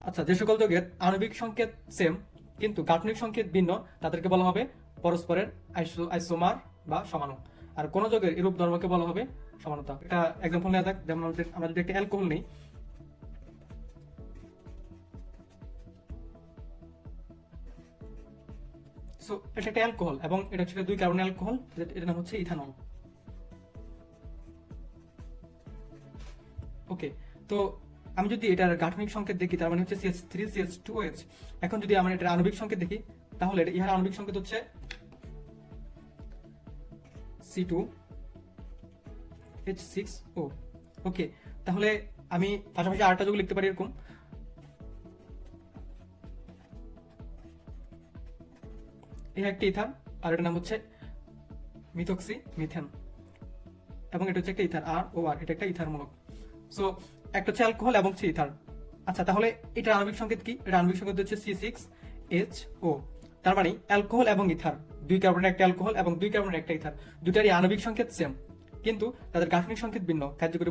আচ্ছা যে সকল যৌগের আণবিক সংকেত সেম কিন্তু গাঠনিক সংকেত ভিন্ন, তাদেরকে বলা হবে পরস্পরের আইসোমার বা সমাণু আর কোন যৌগের এরূপ ধর্মকে বলা হবে সমানতা। এটা এক্সাম্পল নেওয়া যাক, যেমন আমরা যদি একটা অ্যালকোহল নেই। সো এটা একটা অ্যালকোহল এবং এটা হচ্ছে দুই কার্বন অ্যালকোহল এটার নাম হচ্ছে ইথানল ওকে তো আমি যদি এটার গাঠনিক সংকেত দেখি, তার মানে হচ্ছে CS three CS two H এখন যদি আমরা এটার আণবিক সংকেত দেখি, তাহলে ইহার আণবিক সংকেত হচ্ছে C two H six O okay, তাহলে আমি পাশাপাশি আরেকটা যোগ লিখতে পারি এরকম। এই একটা ইথার, আর এটার নাম হচ্ছে মিথক্সি মিথেন। এবং এটা হচ্ছে একটা ইথার আর ও আর এটা একটা ইথার মূলক সো একটা হচ্ছে অ্যালকোহল এবং হচ্ছে ইথার আচ্ছা তাহলে এটা আণবিক সংকেত কি? এটা আণবিক সংকেত হচ্ছে সি সিক্স এইচ ও তার মানে অ্যালকোহল এবং ইথার দুই কার্বনের একটা অ্যালকোহল এবং দুই কার্বনের একটা ইথার দুটারই আণবিক সংকেত সেম কিন্তু তাদের গাঠনিক সংকেত ভিন্ন। কার্যকরী